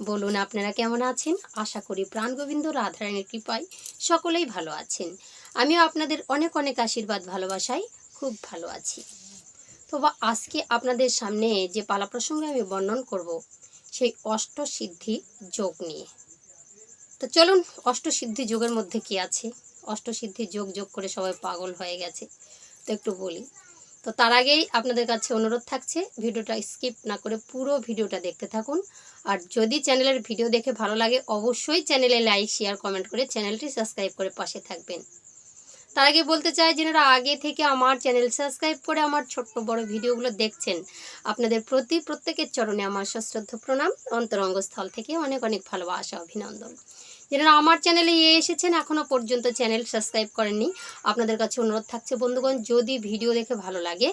বলুন, আপনারা কেমন আছেন? আশা করি প্রাণ গোবিন্দ রাধারানীর কৃপায় সকলেই ভালো আছেন। আমিও আপনাদের অনেক অনেক আশীর্বাদ, ভালোবাসায় খুব ভালো আছি। তো বা, আজকে আপনাদের সামনে যে পালা প্রসঙ্গে আমি বর্ণন করব, সেই অষ্টসিদ্ধি যোগ নিয়ে। তো চলুন, অষ্টসিদ্ধি যোগের মধ্যে কি আছে? অষ্টসিদ্ধি যোগ যোগ করে সবাই পাগল হয়ে গেছে। তো একটু বলি তো তার আগেই আপনাদের কাছে অনুরোধ থাকছে ভিডিওটা স্কিপ না করে পুরো ভিডিওটা দেখতে থাকুন। আর যদি চ্যানেলের ভিডিও দেখে ভালো লাগে, অবশ্যই চ্যানেলে লাইক, শেয়ার, কমেন্ট করে চ্যানেলটি সাবস্ক্রাইব করে পাশে থাকবেন। তার আগে বলতে চাই যেনারা আগে থেকে আমার চ্যানেল সাবস্ক্রাইব করে আমার ছোট্ট বড় ভিডিওগুলো দেখছেন, আপনাদের প্রতি প্রত্যেকের চরণে আমার সশ্রদ্ধ প্রণাম। অন্তরঙ্গস্থল থেকে অনেক অনেক ভালোবাসা, অভিনন্দন। যারা আমার চ্যানেলে এসেছেন এখনও পর্যন্ত চ্যানেল সাবস্ক্রাইব করেননি, আপনাদের কাছে অনুরোধ থাকছে বন্ধুগণ, যদি ভিডিও দেখে ভালো লাগে,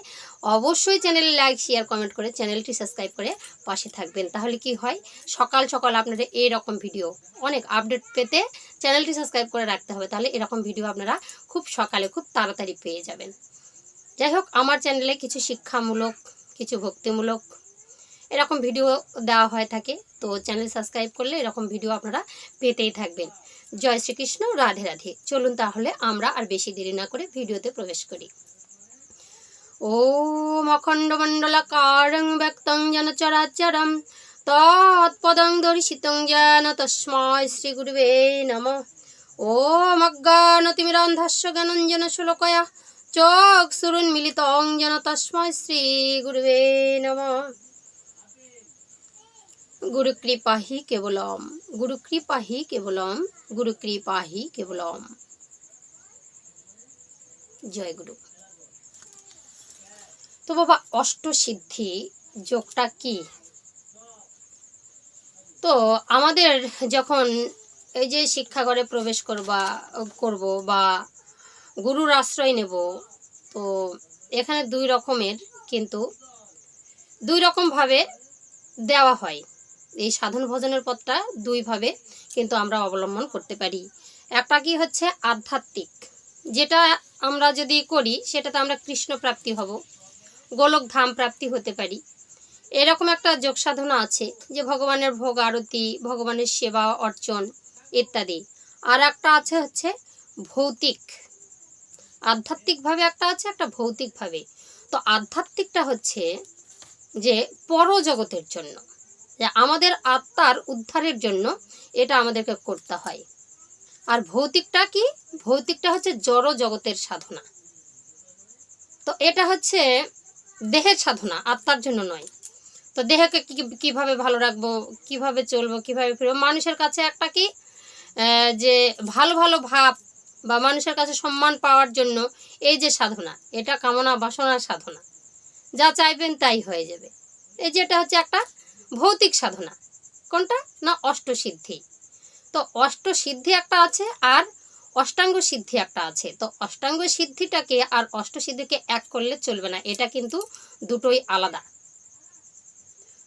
অবশ্যই চ্যানেলে লাইক শেয়ার কমেন্ট করে চ্যানেলটি সাবস্ক্রাইব করে পাশে থাকবেন। তাহলে কি হয়? সকাল সকাল আপনারা এরকম ভিডিও, অনেক আপডেট পেতে চ্যানেলটি সাবস্ক্রাইব করে রাখতে হবে। তাহলে এরকম ভিডিও আপনারা খুব সকালে খুব তাড়াতাড়ি পেয়ে যাবেন। যাই হোক, আমার চ্যানেলে কিছু শিক্ষামূলক, কিছু ভক্তিমূলক এরকম ভিডিও দেওয়া হয়ে থাকে। তো চ্যানেল সাবস্ক্রাইব করলে এরকম ভিডিও আপনারা পেতেই থাকবেন। জয় শ্রীকৃষ্ণ, রাধে রাধে। চলুন তাহলে আমরা আর বেশি দেরি না করে ভিডিওতে প্রবেশ করি। ওম অখণ্ডমণ্ডলাকারং ব্যক্তং যেন চরাচরম, তৎপদং দর্শিত জ্ঞান তস্ময় শ্রী গুরুবে নম। ও অজ্ঞানতিমিরন্ধস্য জ্ঞানঞ্জন শুলকয়া চোখ সুরুন মিলিতং যেন তস্ময় শ্রীগুরুবে নম। হি কেবলম, গুরুকৃপাহি কেবলম গুরুকৃপা হি কেবলম। জয় গুরু। তো বাবা, অষ্টসিদ্ধি যোগটা কি? তো আমাদের যখন এই যে শিক্ষা শিক্ষাঘরে প্রবেশ করবা, করব বা গুরুর আশ্রয় নেব, তো এখানে দুই রকমের কিন্তু দুই রকমভাবে দেওয়া হয়। এই সাধন ভজনের পথটা দুইভাবে কিন্তু আমরা অবলম্বন করতে পারি। একটা কি হচ্ছে আধ্যাত্মিক, যেটা আমরা যদি করি সেটাতে আমরা কৃষ্ণ প্রাপ্তি হব, গোলক ধাম প্রাপ্তি হতে পারি। এরকম একটা যোগ সাধনা আছে যে ভগবানের ভোগ আরতি, ভগবানের সেবা অর্চন ইত্যাদি। আর একটা আছে হচ্ছে ভৌতিক, আধ্যাত্মিকভাবে একটা আছে, একটা ভৌতিকভাবে। তো আধ্যাত্মিকটা হচ্ছে যে পরজগতের জন্য। যে আমাদের আত্মার উদ্ধারের জন্য এটা আমাদেরকে করতে হয়। আর ভৌতিকটা কি? ভৌতিকটা হচ্ছে জড় জগতের সাধনা। তো এটা হচ্ছে দেহের সাধনা, আত্মার জন্য নয়। তো দেহকে কীভাবে ভালো রাখব, কীভাবে চলবো, কীভাবে ফিরবো? মানুষের কাছে একটা কি যে ভালো ভালো ভাব বা মানুষের কাছে সম্মান পাওয়ার জন্য এই যে সাধনা, এটা কামনা বাসনার সাধনা। যা চাইবেন তাই হয়ে যাবে। এই যে এটা হচ্ছে একটা ভৌতিক সাধনা। কোনটা? না অষ্টসিদ্ধি। তো অষ্টসিদ্ধি একটা আছে আর অষ্টাঙ্গ সিদ্ধি একটা আছে। তো অষ্টাঙ্গ সিদ্ধিটাকে আর অষ্টসিদ্ধিকে এক করলে চলবে না। এটা কিন্তু দুটোই আলাদা।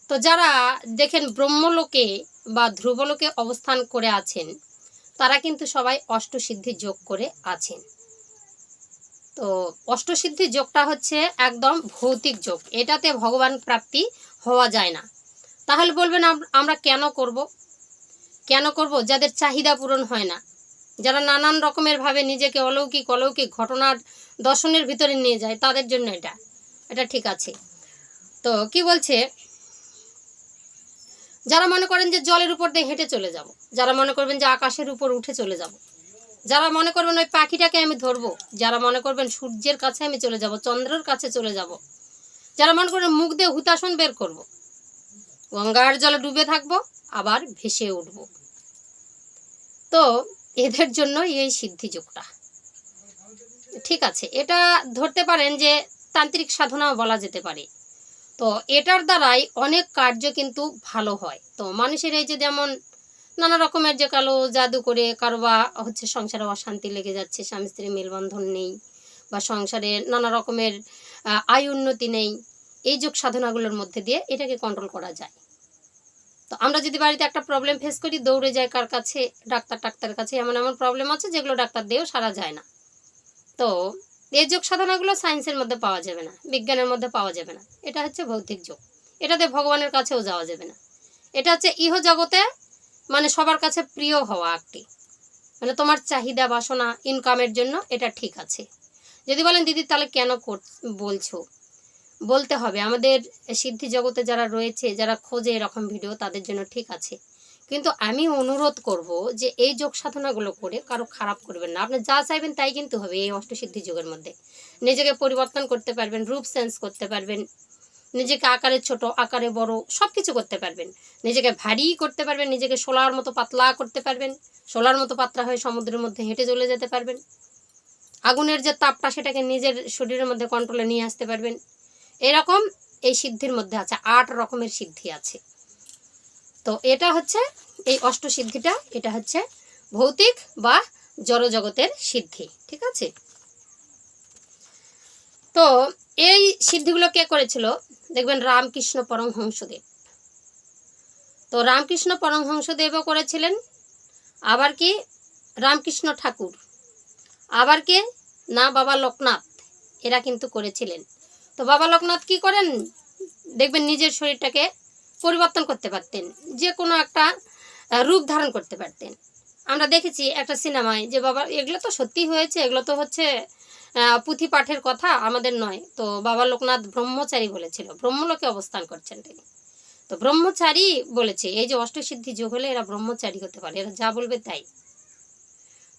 তো যারা দেখেন ব্রহ্মলোকে বা ধ্রুবলোকে অবস্থান করে আছেন, তারা কিন্তু সবাই অষ্টসিদ্ধি যোগ করে আছেন। তো অষ্টসিদ্ধি যোগটা হচ্ছে একদম ভৌতিক যোগ। এটাতে ভগবান প্রাপ্তি হওয়া যায় না। তাহলে বলবেন আমরা কেন করব? কেন করব? যাদের চাহিদা পূরণ হয় না। যারা নানান রকমের ভাবে নিজেকে অলৌকিক অলৌকিক ঘটনার দর্শনের ভিতরে নিয়ে যায়, তাদের জন্য এটা। এটা ঠিক আছে। তো কি বলছে? যারা মনে করেন যে জলের উপর দিয়ে হেঁটে চলে যাব, যারা মনে করবেন যে আকাশের উপর উঠে চলে যাব, যারা মনে করবেন ওই পাখিটাকে আমি ধরবো, যারা মনে করবেন সূর্যের কাছে আমি চলে যাব, চন্দ্রের কাছে চলে যাব, যারা মনে করবেন মুখ দিয়ে হুতাসন বের করব গঙ্গার জলে ডুবে থাকব, আবার ভেসে উঠব। তো এদের জন্য এই সিদ্ধি যোগটা ঠিক আছে, এটা ধরতে পারেন যে তান্ত্রিক সাধনাও বলা যেতে পারে। তো এটার দ্বারাই অনেক কার্য কিন্তু ভালো হয়। তো মানুষের এই যে যেমন নানা রকমের যে কালো জাদু করে কারও বা হচ্ছে সংসারে অশান্তি লেগে যাচ্ছে, স্বামী স্ত্রী মেলবন্ধন নেই বা সংসারে নানা রকমের আয় উন্নতি নেই, এই যোগ সাধনাগুলোর মধ্যে দিয়ে এটাকে কন্ট্রোল করা যায়। তো আমরা যদি বাড়িতে একটা প্রবলেম ফেস করি, দৌড়ে যাই কার কাছে? ডাক্তার টাক্তারের কাছে। এমন এমন প্রবলেম আছে যেগুলো ডাক্তার দিয়েও সারা যায় না। তো এই যোগ সাধনাগুলো সায়েন্সের মধ্যে পাওয়া যাবে না, বিজ্ঞানের মধ্যে পাওয়া যাবে না। এটা হচ্ছে ভৌতিক যোগ। এটাতে ভগবানের কাছেও যাওয়া যাবে না। এটা হচ্ছে ইহ জগতে মানে সবার কাছে প্রিয় হওয়া একটি। মানে তোমার চাহিদা, বাসনা ইনকামের জন্য এটা ঠিক আছে। যদি বলেন, দিদি, তাহলে কেন বলছো? বলতে হবে। আমাদের সিদ্ধি জগতে যারা রয়েছে, যারা খোঁজে এরকম ভিডিও, তাদের জন্য ঠিক আছে। কিন্তু আমি অনুরোধ করব যে এই যোগ সাধনাগুলো করে কারও খারাপ করবেন না। আপনি যা চাইবেন তাই কিন্তু হবে এই অষ্টসিদ্ধি যুগের মধ্যে। নিজেকে পরিবর্তন করতে পারবেন, রূপ চেঞ্জ করতে পারবেন। নিজেকে আকারে ছোট, আকারে বড় সব কিছু করতে পারবেন। নিজেকে ভারী করতে পারবেন, নিজেকে সোলার মতো পাতলা করতে পারবেন। সোলার মতো পাতলা হয়ে সমুদ্রের মধ্যে হেঁটে চলে যেতে পারবেন। আগুনের যে তাপটা, সেটাকে নিজের শরীরের মধ্যে কন্ট্রোলে নিয়ে আসতে পারবেন। এরকম এই সিদ্ধির মধ্যে আছে, আট রকমের সিদ্ধি আছে। তো এটা হচ্ছে এই অষ্টসিদ্ধিটা এটা হচ্ছে ভৌতিক বা জড়জগতের সিদ্ধি, ঠিক আছে? তো এই সিদ্ধিগুলো কে করেছিল? দেখবেন রামকৃষ্ণ পরমহংসদেব। তো রামকৃষ্ণ পরমহংসদেবও করেছিলেন, আবার কি রামকৃষ্ণ ঠাকুর, আবার কে? না বাবা লোকনাথ, এরা কিন্তু করেছিলেন। তো বাবা লোকনাথ কি করেন? দেখবেন নিজের শরীরটাকে পরিবর্তন করতে পারতেন যে কোনো একটা রূপ ধারণ করতে পারতেন। আমরা দেখেছি একটা সিনেমায় যে বাবা, এগুলো তো সত্যি হয়েছে, এগুলো তো হচ্ছে পুঁথি পাঠের কথা আমাদের নয়। তো বাবা লোকনাথ ব্রহ্মচারী বলেছিল, ব্রহ্মলোকে অবস্থান করছেন তিনি। তো ব্রহ্মচারী বলেছে, এই যে অষ্টসিদ্ধি যোগ হলে এরা ব্রহ্মচারী হতে পারে, এরা যা বলবে তাই।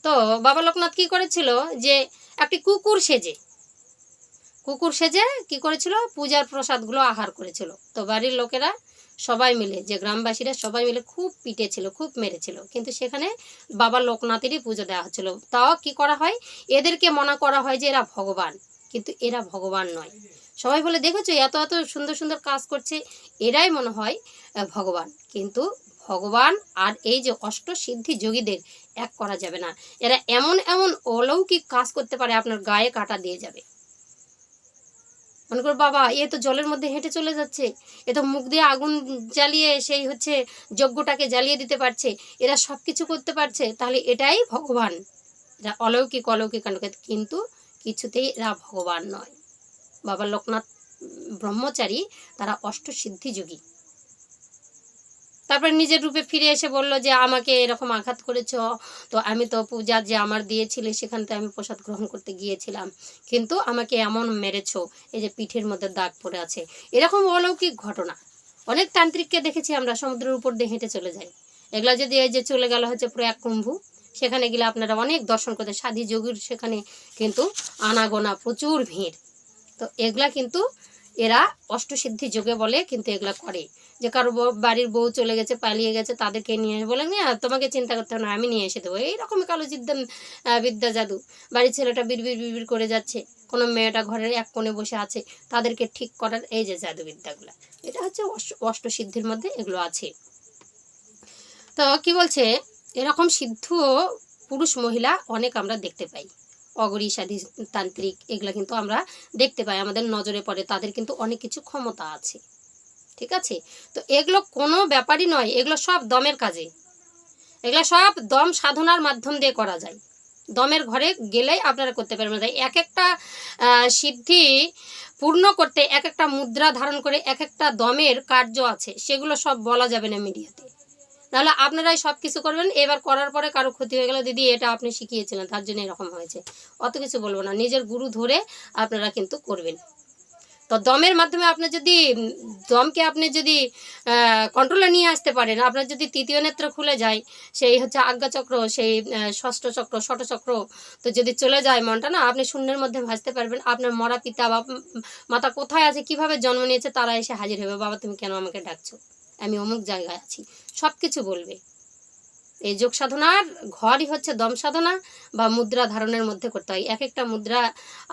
তো বাবা লোকনাথ কি করেছিল? যে একটি কুকুর সেজে কুকুর সেজে কি করেছিল? পূজার প্রসাদগুলো আহার করেছিল। তো বাড়ির লোকেরা সবাই মিলে, যে গ্রামবাসীরা সবাই মিলে খুব পিটেছিল, খুব মেরেছিল। কিন্তু সেখানে বাবা লোকনাথেরই পুজো দেওয়া হচ্ছিল। তাও কি করা হয়? এদেরকে মনে করা হয় যে এরা ভগবান। কিন্তু এরা ভগবান নয়। সবাই বলে, দেখেছ, এত এত সুন্দর সুন্দর কাজ করছে। এরাই মনে হয় ভগবান। কিন্তু ভগবান আর এই যে অষ্ট সিদ্ধি যোগীদের এক করা যাবে না। এরা এমন এমন অলৌকিক কাজ করতে পারে, আপনার গায়ে কাটা দিয়ে যাবে। মনে করো, বাবা, এ তো জলের মধ্যে হেঁটে চলে যাচ্ছে। এ তো মুখ দিয়ে আগুন জ্বালিয়ে সেই হচ্ছে যজ্ঞটাকে জ্বালিয়ে দিতে পারছে। এরা সব কিছু করতে পারছে। তাহলে এটাই ভগবান। এরা অলৌকিক অলৌকিক কিন্তু কিছুতেই এরা ভগবান নয়। বাবা লোকনাথ ব্রহ্মচারী, তারা অষ্টসিদ্ধি যোগী তারপরে নিজের রূপে ফিরে এসে বলল যে, আমাকে এরকম আঘাত করেছ। তো আমি তো পূজা যে আমার দিয়েছিলে সেখান থেকে আমি প্রসাদ গ্রহণ করতে গিয়েছিলাম। কিন্তু আমাকে এমন মেরেছ, এই যে পিঠের মধ্যে দাগ পড়ে আছে। এরকম অলৌকিক ঘটনা। অনেক তান্ত্রিককে দেখেছি আমরা, সমুদ্রের উপর দিয়ে হেঁটে চলে যাই। এগুলা যদি এই যে চলে গেল হচ্ছে প্রয়াগ কুম্ভু, সেখানে গেলে আপনারা অনেক দর্শন করতে, সাধী যোগীর সেখানে কিন্তু আনাগোনা, প্রচুর ভিড়। তো এগুলা কিন্তু এরা অষ্টসিদ্ধি যোগে বলে কিন্তু এগুলা করে। যে কারও বাড়ির বউ চলে গেছে, পালিয়ে গেছে, তাদেরকে নিয়ে এসে বলে, না, তোমাকে চিন্তা করতে হবে না, আমি নিয়ে এসে দেবো। এইরকম কালো জিদ্দা বিদ্যা জাদু। বাড়ির ছেলেটা বিড়বিড় বিড়বিড় করে যাচ্ছে। কোনো মেয়েটা ঘরের এক কোণে বসে আছে। তাদেরকে ঠিক করার এই যে জাদুবিদ্যাগুলো এটা হচ্ছে অষ্ট- অষ্টসিদ্ধির মধ্যে এগুলো আছে। তো কি বলছে? এরকম সিদ্ধ পুরুষ, মহিলা অনেক আমরা দেখতে পাই। অগরী, সাধী, তান্ত্রিক, এগুলা কিন্তু আমরা দেখতে পাই। আমাদের নজরে পড়ে, তাদের কিন্তু অনেক কিছু ক্ষমতা আছে। ঠিক আছে? তো এগুলো কোনো ব্যাপারই নয়, এগুলো সব দমের কাজে। এগুলো সব দম সাধনার মাধ্যম দিয়ে করা যায়। দমের ঘরে গেলেই আপনারা করতে পারবেন। তাই এক একটা সিদ্ধি পূর্ণ করতে এক একটা মুদ্রা ধারণ করে এক একটা দমের কার্য আছে, সেগুলো সব বলা যাবে না মিডিয়াতে। নাহলে আপনারাই সব কিছু করবেন, এবার করার পরে কারও ক্ষতি হয়ে গেল, দিদি এটা আপনি শিখিয়েছিলেন, তার জন্য এরকম হয়েছে। অত কিছু বলব না, নিজের গুরু ধরে আপনারা কিন্তু করবেন। তো দমের মাধ্যমে আপনি যদি দমকে আপনি যদি কন্ট্রোলে নিয়ে আসতে পারেন, আপনার যদি তৃতীয় নেত্র খুলে যায়, সেই হচ্ছে আজ্ঞাচক্র সেই ষষ্ঠ চক্র, ষট চক্র, তো যদি চলে যায় মনটা না, আপনি শূন্যের মধ্যে ভাসতে পারবেন। আপনার মরা পিতা বা মাতা কোথায় আছে, কীভাবে জন্ম নিয়েছে, তারা এসে হাজির হবে বাবা, তুমি কেন আমাকে ডাকছো? আমি অমুক জায়গায় আছি। সব কিছু বলবে। এই যোগ সাধনার ঘরই হচ্ছে দম সাধনা বা মুদ্রা ধারণের মধ্যে করতে হয়। এক একটা মুদ্রা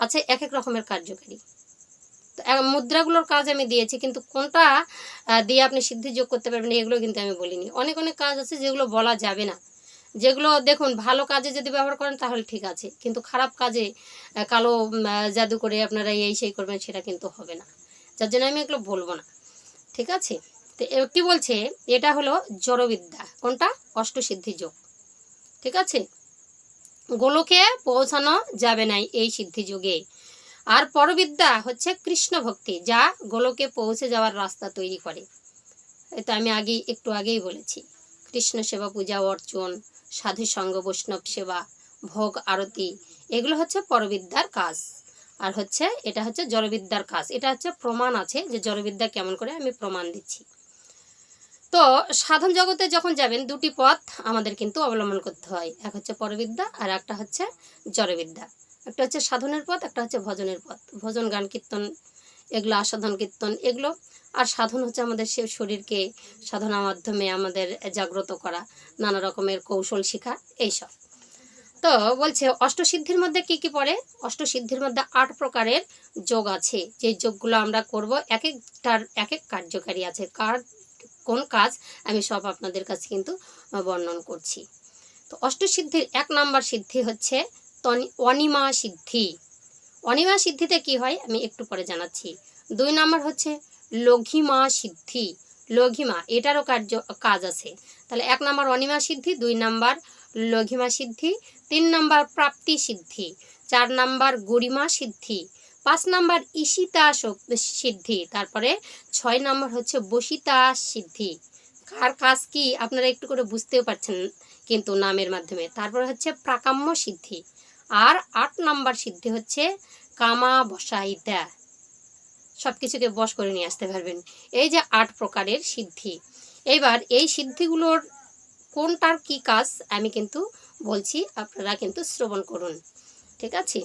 আছে এক এক রকমের কার্যকারী। মুদ্রাগুলোর কাজ আমি দিয়েছি, কিন্তু কোনটা দিয়ে আপনি সিদ্ধি যোগ করতে পারবেন এগুলো কিন্তু আমি বলিনি। অনেক অনেক কাজ আছে যেগুলো বলা যাবে না। যেগুলো দেখুন, ভালো কাজে যদি ব্যবহার করেন তাহলে ঠিক আছে, কিন্তু খারাপ কাজে কালো জাদু করে আপনারা এই, সেই করবেন সেটা কিন্তু হবে না। যার জন্য আমি এগুলো বলব না। ঠিক আছে? তো কি বলছে, এটা হলো জড়বিদ্যা। কোনটা? অষ্টসিদ্ধি যোগ। ঠিক আছে? গোলকে পৌঁছানো যাবে না এই সিদ্ধি যুগে। আর পরবিদ্যা হচ্ছে কৃষ্ণ ভক্তি, যা গোলকে পৌঁছে যাওয়ার রাস্তা তৈরি করে। এটা আমি আগেই একটু আগেই বলেছি। কৃষ্ণ সেবা, পূজা, অর্চন, সাধু সঙ্গ, বৈষ্ণব সেবা, ভোগ, আরতি, এগুলো হচ্ছে পরবিদ্যার কাজ। আর হচ্ছে, এটা হচ্ছে জড়বিদ্যার কাজ। এটা হচ্ছে প্রমাণ আছে যে জড়বিদ্যা কেমন করে আমি প্রমাণ দিচ্ছি। তো সাধন জগতে যখন যাবেন, দুটি পথ আমাদের কিন্তু অবলম্বন করতে হয়। এক হচ্ছে পরবিদ্যা আর একটা হচ্ছে জড়বিদ্যা। একটা হচ্ছে সাধনের পথ, একটা হচ্ছে ভজনের পথ। ভজন, গান, কীর্তন, এগুলো আসাধন কীর্তন, এগুলো। আর সাধন হচ্ছে আমাদের সে শরীরকে সাধনার মাধ্যমে আমাদের জাগ্রত করা, নানা রকমের কৌশল শেখা, এইসব। তো বলছে, অষ্টসিদ্ধির মধ্যে কি কি পড়ে? অষ্টসিদ্ধির মধ্যে আট প্রকারের যোগ আছে। যে যোগগুলো আমরা করব, এক একটার এক এক কার্যকারী আছে। কার, কোন কাজ? আমি সব আপনাদের কাছে কিন্তু বর্ণন করছি। তো অষ্টসিদ্ধির এক নাম্বার সিদ্ধি হচ্ছে অনিমা সিদ্ধি। অনিমা সিদ্ধিতে কি হয় আমি একটু পরে জানাচ্ছি। দুই নাম্বার হচ্ছে লঘিমা সিদ্ধি। লঘিমা এটারও কার্য, কাজ আছে। তাহলে এক নম্বর অনিমা সিদ্ধি, দুই নাম্বার লঘিমা সিদ্ধি, তিন নম্বর প্রাপ্তি সিদ্ধি, চার নাম্বার গরিমা সিদ্ধি, পাঁচ নাম্বার ঈশিতা সিদ্ধি, তারপরে ছয় নাম্বার হচ্ছে বসিতা সিদ্ধি। কার কাজ কি আপনারা একটু করে বুঝতেও পারছেন কিন্তু নামের মাধ্যমে। তারপরে হচ্ছে প্রাকাম্য সিদ্ধি। আর আট নাম্বার সিদ্ধি হচ্ছে কামা বসাইতা। সব কিছুকে বশ করে নিয়ে আসতে পারবেন। এই যে আট প্রকারের সিদ্ধি। এবার এই সিদ্ধিগুলোর কোনটার কি কাজ আমি কিন্তু বলছি, আপনারা কিন্তু শ্রবণ করুন। ঠিক আছে?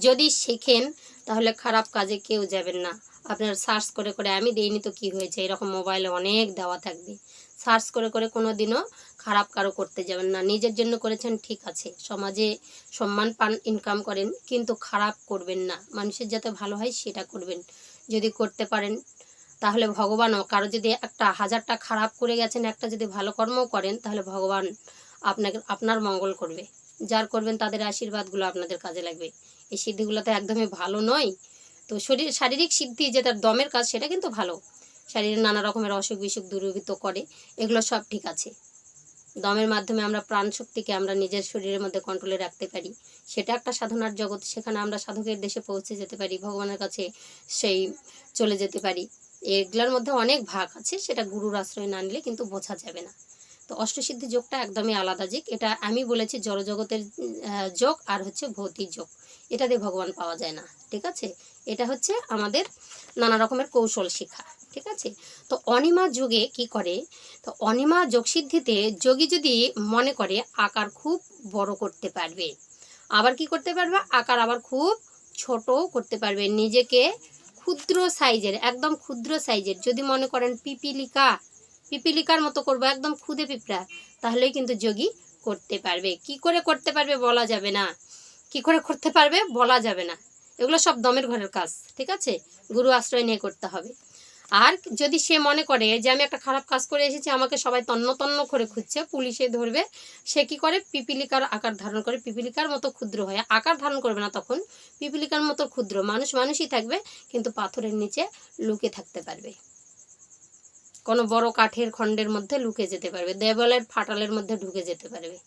যদি শেখেন, তাহলে খারাপ কাজে কেউ যাবেন না। আপনার সার্চ করে করে আমি দেইনি তো কি হয়েছে? এরকম মোবাইলে অনেক দেওয়া থাকবে। সার্চ করে করে কোনো দিনও খারাপ কারও করতে যাবেন না। নিজের জন্য করেছেন, ঠিক আছে। সমাজে সম্মান পান ইনকাম করেন, কিন্তু খারাপ করবেন না। মানুষের যাতে ভালো হয়, সেটা করবেন। যদি করতে পারেন, তাহলে ভগবানও কারও যদি একটা হাজারটা খারাপ করে গেছেন, একটা যদি ভালো কর্মও করেন, তাহলে ভগবান আপনাকে, আপনার মঙ্গল করবে। যার করবেন, তাদের আশীর্বাদগুলো আপনাদের কাজে লাগবে। এই সিদ্ধিগুলো তো একদমই ভালো নয়। তো শরীর, শারীরিক সিদ্ধি যেটা দমের কাজ সেটা কিন্তু ভালো। শরীরে নানা রকমের অসুখ বিসুখ দূরীভূত করে, এগুলো সব ঠিক আছে। দমের মাধ্যমে আমরা প্রাণ শক্তিকে আমরা নিজের শরীরের মধ্যে কন্ট্রোলে রাখতে পারি। সেটা একটা সাধনার জগৎ, সেখানে আমরা সাধকের দেশে পৌঁছে যেতে পারি, ভগবানের কাছে সেই চলে যেতে পারি। এগুলোর মধ্যে অনেক ভাগ আছে, সেটা গুরুর আশ্রয় না নিলে কিন্তু বোঝা যাবে না। তো অষ্টসিদ্ধি যোগটা একদমই আলাদা যোগ এটা আমি বলেছি জড়জগতের যোগ আর হচ্ছে ভৌতিক যোগ। এটা দিয়ে ভগবান পাওয়া যায় না, ঠিক আছে? এটা হচ্ছে আমাদের নানা রকমের কৌশল শেখা ঠিক আছে? তো অনিমা যোগে কি করে? তো অনিমা যোগসিদ্ধিতে যোগী যদি মনে করে আকার খুব বড় করতে পারবে, আবার কি করতে পারবে? আকার আবার খুব ছোটও করতে পারবে, নিজেকে ক্ষুদ্র সাইজের, একদম ক্ষুদ্র সাইজের। যদি মনে করেন পিপিলিকা, পিপিলিকার মতো করব, একদম খুদে পিঁপড়া, তাহলেই কিন্তু যোগী করতে পারবে। কি করে করতে পারবে বলা যাবে না। কি করে করতে পারবে বলা যাবে না। এগুলো সব দমের ঘরের কাজ, ঠিক আছে? গুরু আশ্রয় নিয়ে করতে হবে। আর যদি সে মনে করে যে আমি একটা খারাপ কাজ করে এসেছি, আমাকে সবাই তন্ন তন্ন করে খুঁজছে, পুলিশে ধরবে, সে কি করে? পিপিলিকার আকার ধারণ করে, পিপিলিকার মতো ক্ষুদ্র হয়, আকার ধারণ করবে না তখন, পিপিলিকার মতো ক্ষুদ্র, মানুষ মানুষই থাকবে, কিন্তু পাথরের নিচে লুকে থাকতে পারবে। কোনো বড় কাঠের খণ্ডের মধ্যে লুকে যেতে পারবে দেওয়ালের ফাটালের মধ্যে ঢুকে যেতে পারবে।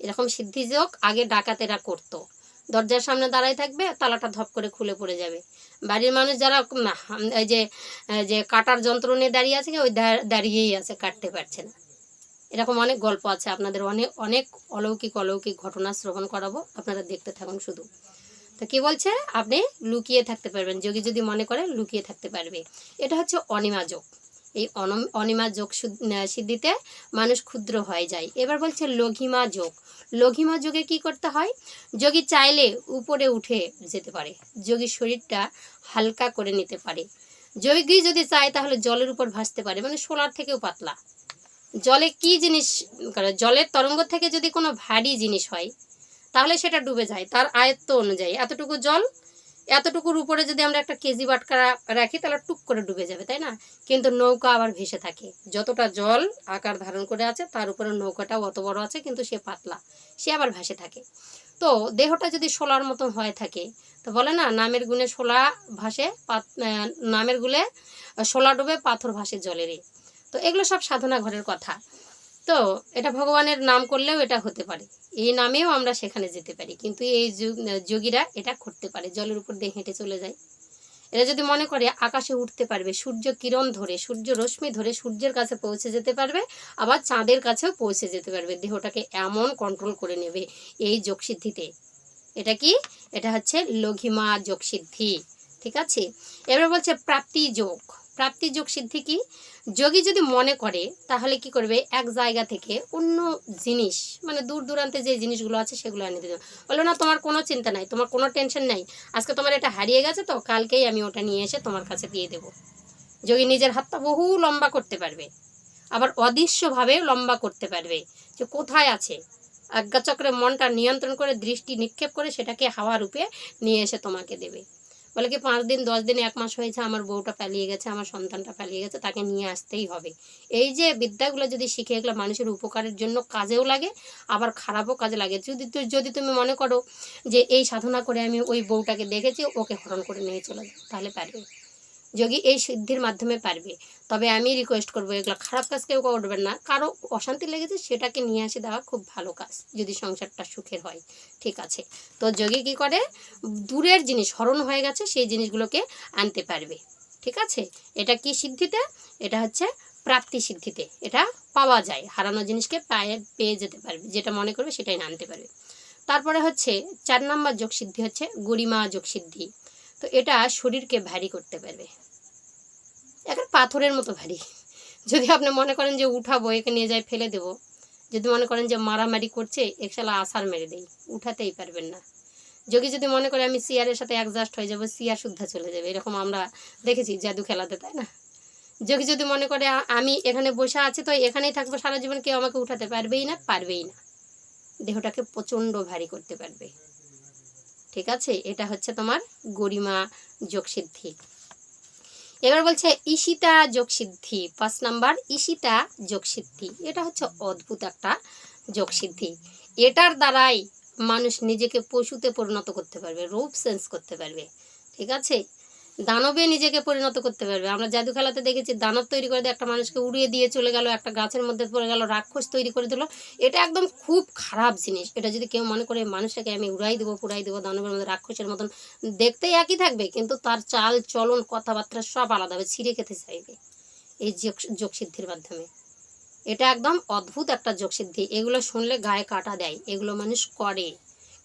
এরকম সিদ্ধিযোগ আগে ডাকাতেরা করতো। দরজার সামনে দাঁড়াই থাকবে, তালাটা ধপ করে খুলে পড়ে যাবে। বাড়ির মানুষ যারা এই যে যে কাটার যন্ত্র নিয়ে দাঁড়িয়ে আছে, ওই দাঁড়িয়েই আছে, কাটতে পারছে না। এরকম অনেক গল্প আছে, আপনাদের অনেক অনেক অলৌকিক অলৌকিক ঘটনা শ্রবণ করাবো, আপনারা দেখতে থাকুন শুধু। তো কি বলছে? আপনি লুকিয়ে থাকতে পারবেন, যোগী যদি মনে করে লুকিয়ে থাকতে পারবে। এটা হচ্ছে অনিমা যোগ। এই অনম- যোগ সিদ্ধিতে মানুষ ক্ষুদ্র হয়ে যায়। এবার বলছে লঘিমা যোগ। লঘিমা যোগে কি করতে হয়? যোগী চাইলে উপরে উঠে যেতে পারে। যোগীর শরীরটা হালকা করে নিতে পারে। যোগী যদি চায় তাহলে জলের উপর ভাসতে পারে মানে সোলার থেকেও পাতলা। জলে কি জিনিস জলের তরঙ্গ থেকে যদি কোনো ভারী জিনিস হয়, তাহলে সেটা ডুবে যায়। তার আয়ত্ত অনুযায়ী এতটুকু জল এতটুকুর উপরে যদি আমরা একটা কেজি বাটকা রাখি, তাহলে টুক করে ডুবে যাবে, তাই না? কিন্তু নৌকা আবার ভেসে থাকে। যতটা জল আকার ধারণ করে আছে, তার উপরে নৌকাটাও অত বড় আছে, কিন্তু সে পাতলা। সে আবার ভেসে থাকে। তো দেহটা যদি শোলার মতো হয়ে থাকে, তো বলে না, নামের গুণে শোলা ভাসে, পাত নামের গুলে শোলা ডুবে পাথর ভাসে জলেরে তো এগুলো সব সাধনা ঘরের কথা। তো এটা ভগবানের নাম করলেও এটা হতে পারে। এই নামেও আমরা সেখানে যেতে পারি। কিন্তু এই যোগ- যোগীরা এটা করতে পারে, জলের উপর দিয়ে হেঁটে চলে যায়। এরা যদি মনে করে আকাশে উঠতে পারবে, সূর্য কিরণ ধরে, সূর্য রশ্মি ধরে সূর্যের কাছে পৌঁছে যেতে পারবে, আবার চাঁদের কাছেও পৌঁছে যেতে পারবে। দেহটাকে এমন কন্ট্রোল করে নেবে এই যোগসিদ্ধিতে। এটা কি? এটা হচ্ছে লঘিমা যোগসিদ্ধি। ঠিক আছে? এবার বলছে প্রাপ্তি যোগ। প্রাপ্তি যোগ সিদ্ধি কি? যোগী যদি মনে করে, তাহলে কি করবে? এক জায়গা থেকে অন্য জিনিস মানে দূর দূরান্তে যে জিনিসগুলো আছে সেগুলো এনে দিতে বলল, না, তোমার কোনো চিন্তা নাই, তোমার কোনো টেনশন নাই। আজকে তোমার এটা হারিয়ে গেছে তো, কালকেই আমি ওটা নিয়ে এসে তোমার কাছে দিয়ে দেবো। যোগী নিজের হাতটা বহু লম্বা করতে পারবে। আবার অদৃশ্যভাবে লম্বা করতে পারবে যে কোথায় আছে। আজ্ঞাচক্রে মনটা নিয়ন্ত্রণ করে, দৃষ্টি নিক্ষেপ করে সেটাকে হাওয়া রূপে নিয়ে এসে তোমাকে দেবে। বলে কি পাঁচ দিন, দশ দিন, এক মাস হয়েছে আমার বউটা পালিয়ে গেছে, আমার সন্তানটা পালিয়ে গেছে, তাকে নিয়ে আসতেই হবে। এই যে বিদ্যাগুলো যদি শিখে এগুলো মানুষের উপকারের জন্য কাজেও লাগে, আবার খারাপও কাজে লাগে। যদি যদি তুমি মনে করো যে এই সাধনা করে আমি ওই বউটাকে দেখেছি, ওকে হরণ করে নিয়ে চলে যাব তাহলে পারবে। যোগী এই সিদ্ধির মাধ্যমে পারবে। তবে আমি রিকোয়েস্ট করব, এগুলো খারাপ কাজ কেউ করবেন না। কারও অশান্তি লেগেছে সেটাকে নিয়ে আসে দেওয়া খুব ভালো কাজ, যদি সংসারটা সুখের হয়। ঠিক আছে। তো যোগী কী করে? দূরের জিনিস, হরণ হয়ে গেছে, সেই জিনিসগুলোকে আনতে পারবে। ঠিক আছে? এটা কি সিদ্ধিতে? এটা হচ্ছে প্রাপ্তি সিদ্ধিতে। এটা পাওয়া যায়, হারানো জিনিসকে পায়ে পেয়ে যেতে পারবে, যেটা মনে করবে সেটাই আনতে পারবে। তারপরে হচ্ছে, চার নম্বর যোগ সিদ্ধি হচ্ছে গরিমা যোগ সিদ্ধি তো এটা শরীরকে ভারী করতে পারবে। এখন পাথরের মতো ভারী। যদি আপনি মনে করেন যে উঠাবো, একে নিয়ে যাই ফেলে দেবো। যদি মনে করেন যে মারামারি করছে, একশালা আসার মেরে দেই। উঠাতেই পারবেন না। যোগী যদি মনে করে আমি সিয়ারের সাথে অ্যাডজাস্ট হয়ে যাব সিয়ার শুদ্ধা চলে যাবে। এরকম আমরা দেখেছি জাদু খেলাতে, তাই না? যোগী যদি মনে করে আমি এখানে বসে আছি, তো এখানেই থাকব সারা জীবন, কেউ আমাকে উঠাতে পারবেই না পারবেই না। দেহটাকে প্রচণ্ড ভারী করতে পারবে। ঠিক আছে? এটা হচ্ছে তোমার গরিমা যোগসিদ্ধি। এবার বলছে, ঈশিতা যোগসিদ্ধি। পাঁচ নাম্বার ঈশিতা যোগসিদ্ধি। এটা হচ্ছে অদ্ভুত একটা যোগসিদ্ধি। এটার দ্বারাই মানুষ নিজেকে পশুতে পরিণত করতে পারবে রূপ সেন্স করতে পারবে। ঠিক আছে? দানবে নিজেকে পরিণত করতে পারবে। আমরা জাদু খেলাতে দেখেছি দানব তৈরি করে দিয়ে একটা মানুষকে উড়িয়ে দিয়ে চলে গেল, একটা গাছের মধ্যে পড়ে গেল, রাক্ষস তৈরি করে দিল। এটা একদম খুব খারাপ জিনিস। এটা যদি কেউ মনে করে মানুষটাকে আমি উড়াই দেবো, পুড়াই দেবো দানবের মধ্যে, রাক্ষসের মতন দেখতেই একই থাকবে, কিন্তু তার চাল, চলন, কথাবার্তা সব আলাদা হবে, ছিঁড়ে খেতে চাইবে এই যোগ, যোগসিদ্ধির মাধ্যমে। এটা একদম অদ্ভুত একটা যোগসিদ্ধি। এগুলো শুনলে গায়ে কাটা দেয়। এগুলো মানুষ করে।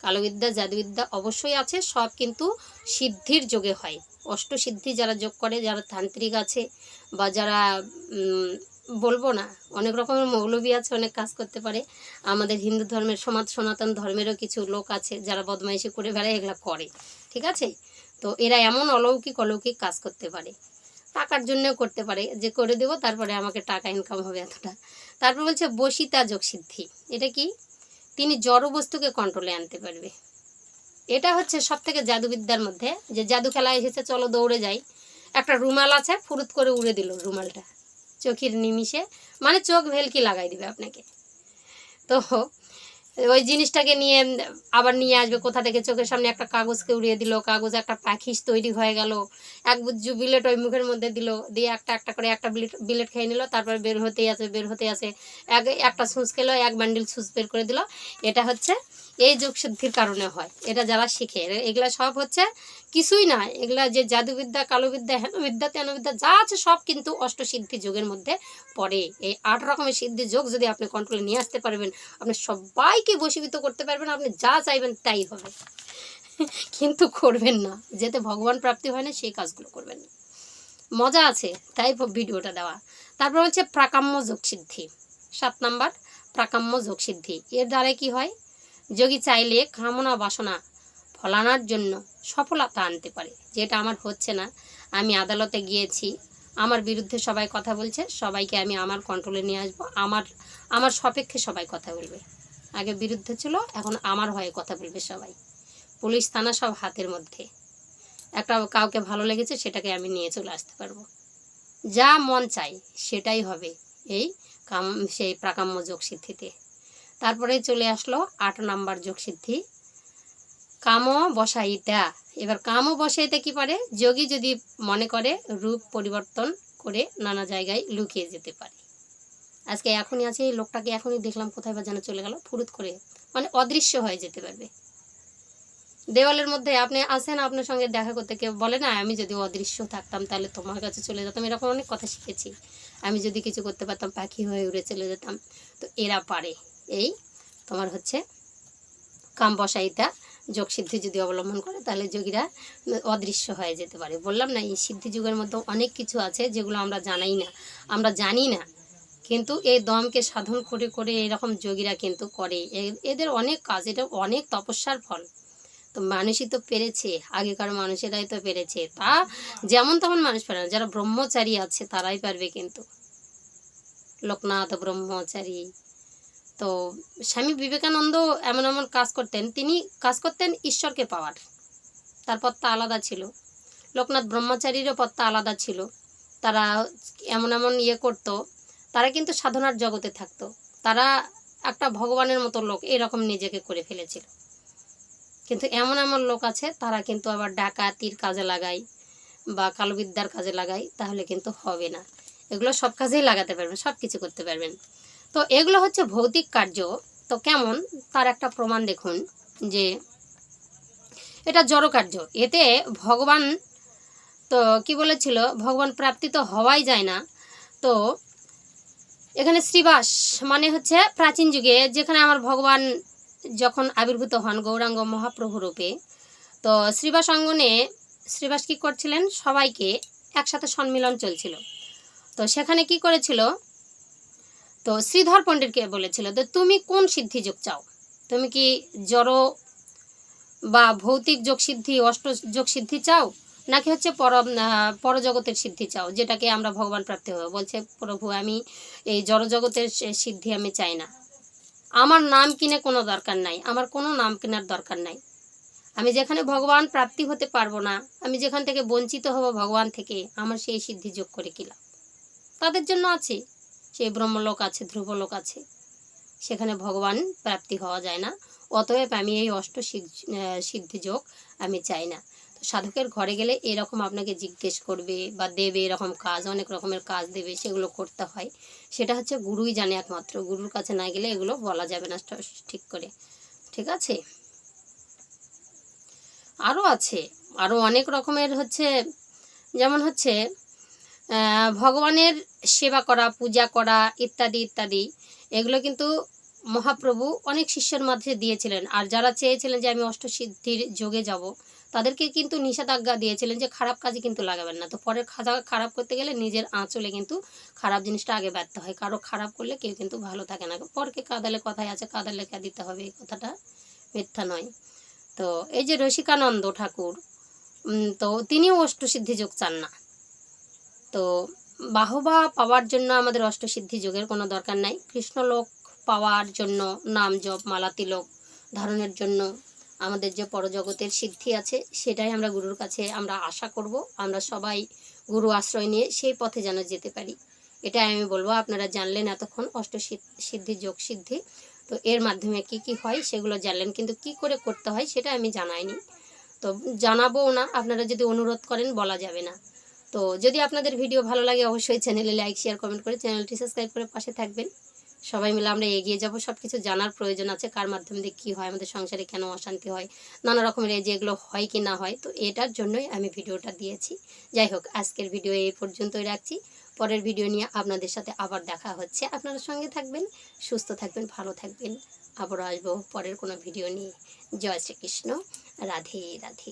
কালোবিদ্যা, জাদুবিদ্যা অবশ্যই আছে, সব কিন্তু সিদ্ধির যোগে হয়। অষ্টসিদ্ধি যারা যোগ করে, যারা তান্ত্রিক আছে বা যারা বলব না, অনেক রকমের মৌলবী আছে, অনেক কাজ করতে পারে। আমাদের হিন্দু ধর্মের, সমাজ সনাতন ধর্মেরও কিছু লোক আছে যারা বদমাইশি করে বেড়ায়, এগুলো করে, ঠিক আছে? তো এরা এমন অলৌকিক অলৌকিক কাজ করতে পারে। টাকার জন্যও করতে পারে, যে করে দেবো, তারপরে আমাকে টাকা ইনকাম হবে এতটা। তারপর বলছে বসিতা যোগ সিদ্ধি এটা কি? তিনি জড় বস্তুকে কন্ট্রোলে আনতে পারবে। এটা হচ্ছে সব থেকে জাদুবিদ্যার মধ্যে, যে জাদু খেলা এসেছে, চলো দৌড়ে যাই। একটা রুমাল আছে, ফুরুত করে উড়ে দিল রুমালটা। চোখের নিমিষে মানে চোখ ভেলকি লাগাই দিবে আপনাকে। তো ওই জিনিসটাকে নিয়ে আবার নিয়ে আসবে। কোথা থেকে? চোখের সামনে একটা কাগজকে উড়িয়ে দিল, কাগজ একটা পাখিস তৈরি হয়ে গেল। এক বুজ্জু বিলেট ওই মুখের মধ্যে দিল, দিয়ে একটা একটা করে একটা বিলেট বিলেট খেয়ে নিল, তারপর বের হতেই আছে, বের হতে আছে। এক, একটা সুচ খেলো, এক বান্ডিল সুচ বের করে দিল। এটা হচ্ছে এই যোগসিদ্ধির কারণে হয়। এটা যারা শিখে এগুলা সব হচ্ছে কিছুই না। এগুলা যে জাদুবিদ্যা, কালোবিদ্যা হেনবিদ্যা তেনবিদ্যা যা আছে সব কিন্তু অষ্টসিদ্ধি যোগের মধ্যে পড়ে। এই আট রকমের সিদ্ধি যোগ যদি আপনি কন্ট্রোলে নিয়ে আসতে পারবেন, আপনি সবাইকে বশীভূত করতে পারবেন, আপনি যা চাইবেন তাই হবে। কিন্তু করবেন না, যেতে ভগবান প্রাপ্তি হয় না, সেই কাজগুলো করবেন না। মজা আছে, তাই ভিডিওটা দেওয়া। তারপর হচ্ছে প্রাকাম্য যোগসিদ্ধি। সাত নাম্বার, প্রাকাম্য যোগসিদ্ধি। এর দ্বারা কি হয়? যোগী চাইলে কামনা বাসনা ফলানোর জন্য সফলতা আনতে পারে। যেটা আমার হচ্ছে না, আমি আদালতে গিয়েছি, আমার বিরুদ্ধে সবাই কথা বলছে, সবাইকে আমি আমার কন্ট্রোলে নিয়ে আসব, আমার আমার সপক্ষে সবাই কথা বলবে। আগে বিরুদ্ধে ছিল, এখন আমার হয়ে কথা বলবে সবাই। পুলিশ, থানা সব হাতের মধ্যে। একটা কাউকে ভালো লেগেছে, সেটাকে আমি নিয়ে চলে আসতে পারব। যা মন চাই, সেটাই হবে এই কাম, সেই প্রাকাম্য যোগ সিদ্ধিতে তারপরে চলে আসলো আট নাম্বার যোগ সিদ্ধি কামও বসাইতা। এবার কামও বসাইতে কি পারে? যোগী যদি মনে করে, রূপ পরিবর্তন করে নানা জায়গায় লুকিয়ে যেতে পারে। আজকে এখনই আছে এই লোকটাকে এখনই দেখলাম কোথায় বা যেন চলে গেল, ফুরুত করে মানে অদৃশ্য হয়ে যেতে পারবে। দেওয়ালের মধ্যে আপনি আসেন আপনার সঙ্গে দেখা করতে কেউ বলে না, আমি যদি অদৃশ্য থাকতাম তাহলে তোমার কাছে চলে যেতাম, এরকম অনেক কথা শিখেছি। আমি যদি কিছু করতে পারতাম, পাখি হয়ে উড়ে চলে যেতাম। তো এরা পারে। এই তোমার হচ্ছে কাম বসাইতা যোগ সিদ্ধি যদি অবলম্বন করে, তাহলে যোগীরা অদৃশ্য হয়ে যেতে পারে। বললাম না, এই সিদ্ধি যুগের মধ্যে অনেক কিছু আছে যেগুলো আমরা জানাই না। আমরা জানি না কিন্তু এই দমকে সাধন করে করে এরকম যোগীরা কিন্তু করে। এদের অনেক কাজ, এটা অনেক তপস্যার ফল। তো মানুষই তো পেরেছে, আগেকার মানুষেরাই তো পেরেছে। তা যেমন তেমন মানুষ পারে না, যারা ব্রহ্মচারী আছে তারাই পারবে কিন্তু। লোকনাথ ব্রহ্মচারী। তো স্বামী বিবেকানন্দ এমন এমন কাজ করতেন, তিনি কাজ করতেন ঈশ্বরকে পাওয়ার। তার পথটা আলাদা ছিল। লোকনাথ ব্রহ্মচারীরও পথটা আলাদা ছিল। তারা এমন এমন ইয়ে করতো তারা কিন্তু সাধনার জগতে থাকতো। তারা একটা ভগবানের মতো লোক, এরকম নিজেকে করে ফেলেছিল। কিন্তু এমন এমন লোক আছে, তারা কিন্তু আবার ডাকাতির কাজে লাগায় বা কালোবিদ্যার কাজে লাগায়, তাহলে কিন্তু হবে না। এগুলো সব কাজেই লাগাতে পারবেন, সব কিছু করতে পারবেন। তো এগুলো হচ্ছে ভৌতিক কার্য। তো কেমন? তার একটা প্রমাণ দেখুন যে এটা জড় কার্য। এতে ভগবান, তো কি বলেছিল? ভগবান প্রাপ্তি তো হওয়াই যায় না। তো এখানে শ্রীবাস মানে হচ্ছে প্রাচীন যুগে, যেখানে আমার ভগবান যখন আবির্ভূত হন গৌরাঙ্গ মহাপ্রভু রূপে, তো শ্রীবাস অঙ্গনে শ্রীবাস কী করছিলেন? সবাইকে একসাথে সম্মিলন চলছিল। তো সেখানে কি করেছিল? তো শ্রীধর পণ্ডিতকে বলেছিল তো তুমি কোন সিদ্ধি যোগ চাও? তুমি কি জড় বা ভৌতিক যোগ সিদ্ধি অষ্ট যোগ সিদ্ধি চাও? নাকি হচ্ছে পর পরজগতের সিদ্ধি চাও, যেটাকে আমরা ভগবান প্রাপ্তি হবে। বলছে, প্রভু, আমি এই জড়জগতের সিদ্ধি আমি চাই না। আমার নাম কিনে কোনো দরকার নাই, আমার কোনো নাম কেনার দরকার নাই। আমি যেখানে ভগবান প্রাপ্তি হতে পারব না, আমি যেখান থেকে বঞ্চিত হব ভগবান থেকে, আমার সেই সিদ্ধি যোগ করে কিলাম তাদের জন্য আছে সেই ব্রহ্মলোক আছে, ধ্রুবলোক আছে। সেখানে ভগবান প্রাপ্তি হওয়া যায় না, অতএব আমি এই অষ্ট সিদ্ধ- যোগ আমি চাই না। সাধকের ঘরে গেলে এরকম আপনাকে জিজ্ঞেস করবে বা দেবে এরকম কাজ, অনেক রকমের কাজ দেবে, সেগুলো করতে হয়। সেটা হচ্ছে গুরুই জানে একমাত্র। গুরুর কাছে না গেলে এগুলো বলা যাবে না ঠিক করে। ঠিক আছে? আরও আছে। আরও অনেক রকমের হচ্ছে, যেমন হচ্ছে ভগবানের সেবা করা, পূজা করা ইত্যাদি ইত্যাদি। এগুলো কিন্তু মহাপ্রভু অনেক শিষ্যের মধ্যে দিয়েছিলেন। আর যারা চেয়েছিলেন যে আমি অষ্টসিদ্ধির যোগে যাব তাদেরকে কিন্তু নিষেধাজ্ঞা দিয়েছিলেন যে খারাপ কাজে কিন্তু লাগাবেন না। তো পরে খাজা খারাপ করতে গেলে নিজের আঁচলে কিন্তু খারাপ জিনিসটা আগে ব্যর্থ হয়। কারও খারাপ করলে কেউ কিন্তু ভালো থাকে না। পরকে কাদালে কথায় আছে, কাদালে লেখা দিতে হবে? এই কথাটা মিথ্যা নয়। তো এই যে রসিকানন্দ ঠাকুর তো তিনিও অষ্টসিদ্ধি যোগ চান না। তো বাহবা পাওয়ার জন্য আমাদের অষ্টসিদ্ধি যোগের কোনো দরকার নাই। কৃষ্ণলোক পাওয়ার জন্য নাম জপ মালা তিলক ধারণের জন্য আমাদের যে পরজগতের সিদ্ধি আছে, সেটাই আমরা গুরুর কাছে আমরা আশা করব। আমরা সবাই গুরু আশ্রয় নিয়ে সেই পথে যেন যেতে পারি। এটাই আমি বলব, আপনারা জানলেন এতক্ষণ অষ্ট সিদ্ধ- যোগ সিদ্ধি। তো এর মাধ্যমে কি কি হয় সেগুলো জানলেন, কিন্তু কি করে করতে হয় সেটা আমি জানাইনি। তো জানাবোও না, আপনারা যদি অনুরোধ করেন বলা যাবে না। তো যদি আপনাদের ভিডিও ভালো লাগে, অবশ্যই চ্যানেলে লাইক, শেয়ার, কমেন্ট করে চ্যানেলটি সাবস্ক্রাইব করে পাশে থাকবেন। সবাই মিলে আমরা এগিয়ে যাব। সব কিছু জানার প্রয়োজন আছে, কার মাধ্যমে দিয়ে কী হয়, আমাদের সংসারে কেন অশান্তি হয়, নানা রকমের এই যেগুলো হয় কি না হয়, তো এটার জন্যই আমি ভিডিওটা দিয়েছি। যাই হোক, আজকের ভিডিও এই পর্যন্তই রাখছি। পরের ভিডিও নিয়ে আপনাদের সাথে আবার দেখা হচ্ছে। আপনারা সঙ্গে থাকবেন, সুস্থ থাকবেন, ভালো থাকবেন। আবারও আসব পরের কোনো ভিডিও নিয়ে। জয় শ্রীকৃষ্ণ। রাধে রাধে।